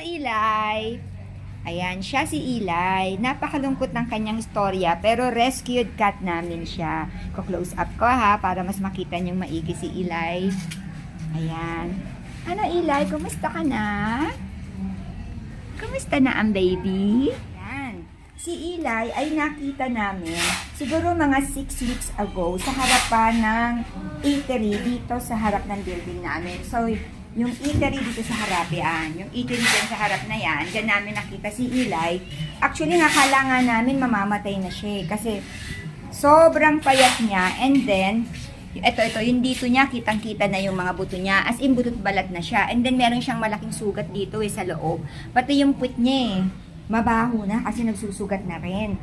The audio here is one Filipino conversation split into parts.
Eli. Ayan, siya si Eli. Napakalungkot ng kanyang istorya, pero rescued cat namin siya. Ko-close up ko ha, para mas makita niyong maigi si Eli. Ayan. Ano Eli, kumusta ka na? Kumusta na ang baby? Ayan. Si Eli ay nakita namin siguro mga 6 weeks ago sa harapan ng eatery dito sa harap ng building namin. So, yung eatery dito sa harap yan, yung eatery dyan sa harap na yan, dyan namin nakita si Eli. Actually, nakala nga namin mamamatay na siya eh, kasi sobrang payat niya and then, ito, ito, yung dito niya, kitang-kita na yung mga buto niya. As in, butot balat na siya. And then, meron siyang malaking sugat dito eh, sa loob. Pati yung puwit niya eh, mabaho na kasi nagsusugat na rin.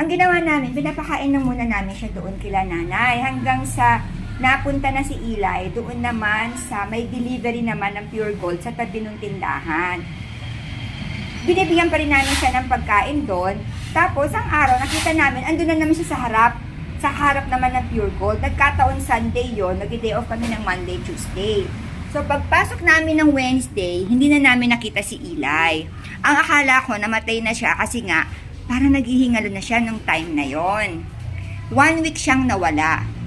Ang ginawa namin, pinapakain na muna namin siya doon kila nanay hanggang sa napunta na si Eli doon naman sa may delivery naman ng Pure Gold sa tabi ng tindahan. Binibigyan pa rin namin siya ng pagkain doon. Tapos, ang araw, nakita namin, andun na naman siya sa harap. Sa harap naman ng Pure Gold. Nagkataon Sunday yon nag-day off kami ng Monday, Tuesday. So, pagpasok namin ng Wednesday, hindi na namin nakita si Eli. Ang akala ko, namatay na siya kasi nga, parang naghihingalo na siya nung time na yon. One week siyang nawala.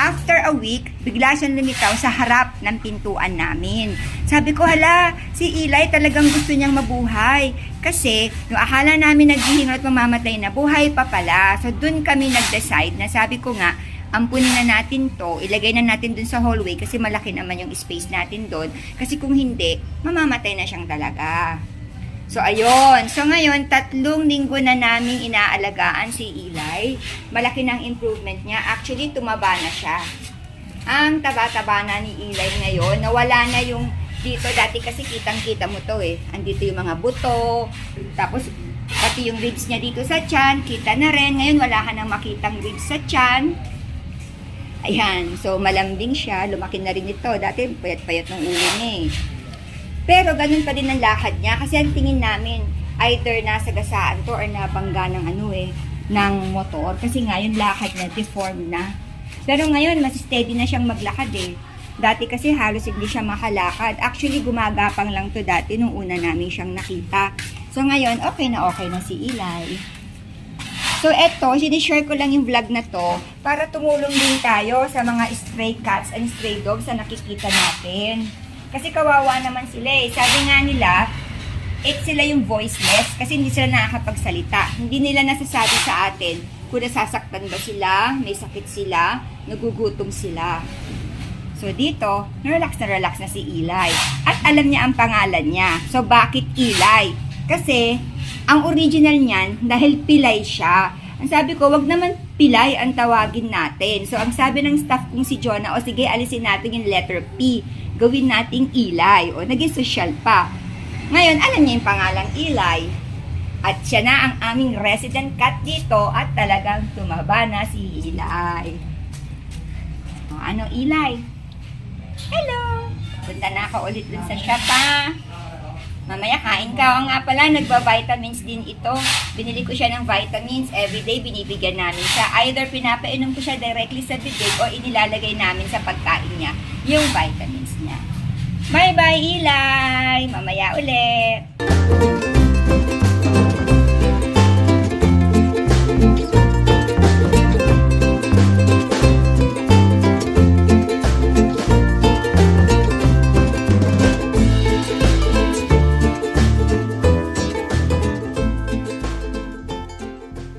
After a week, bigla siyang lumitaw sa harap ng pintuan namin. Sabi ko, hala, si Eli talagang gusto niyang mabuhay. Kasi, yung akala namin naghihingal at mamamatay na, buhay pa pala. So, dun kami nag-decide na sabi ko nga, ampunin na natin to, ilagay na natin dun sa hallway kasi malaki naman yung space natin dun. Kasi kung hindi, mamamatay na siyang talaga. So, ayun. So, ngayon, tatlong linggo na namin inaalagaan si Eli. Malaki ng improvement niya. Actually, tumaba na siya. Ang taba-taba na ni Eli ngayon, nawala na yung dito. Dati kasi kitang-kita mo to eh. Andito yung mga buto. Tapos, pati yung ribs niya dito sa tiyan, kita na rin. Ngayon, wala ka nang makitang ribs sa tiyan. Ayan. So, malambing siya. Lumaki na rin ito. Dati, payat-payat ng ulo niya eh. Pero ganun pa din ang lakad niya kasi ang tingin namin either nasa gasaan to or nabangga ng ano eh, ng motor kasi nga yung lakad niya deformed na. Pero ngayon mas steady na siyang maglakad eh. Dati kasi halos hindi siya makalakad. Actually gumagapang lang to dati nung una namin siyang nakita. So ngayon okay na okay na si Eli. So eto, sinishare ko lang yung vlog na to para tumulong din tayo sa mga stray cats and stray dogs na nakikita natin. Kasi kawawa naman sila eh. Sabi nga nila, it sila yung voiceless kasi hindi sila nakakapagsalita. Hindi nila nasasabi sa atin kung nasasaktan ba sila, may sakit sila, nagugutom sila. So dito, relax na relax na si Eli. At alam niya ang pangalan niya. So bakit Eli? Kasi ang original niyan dahil pilay siya. Ang sabi ko, wag naman pilay ang tawagin natin. So ang sabi ng staff kong si Jonah, o sige alisin natin yung letter P. Gawin nating Eli. O naging social pa. Ngayon, alam niya yung pangalang Eli. At siya na ang aming resident cat dito at talagang tumaba na si Eli. O, ano Eli? Hello! Punta na ako ulit dun sa shop ha. Mamaya kain ka. O nga pala, nagba-vitamins din ito. Binili ko siya ng vitamins. Everyday binibigyan namin siya. Either pinapainom ko siya directly sa bibig o inilalagay namin sa pagkain niya yung vitamins niya. Bye-bye, Hilay! Mamaya ulit!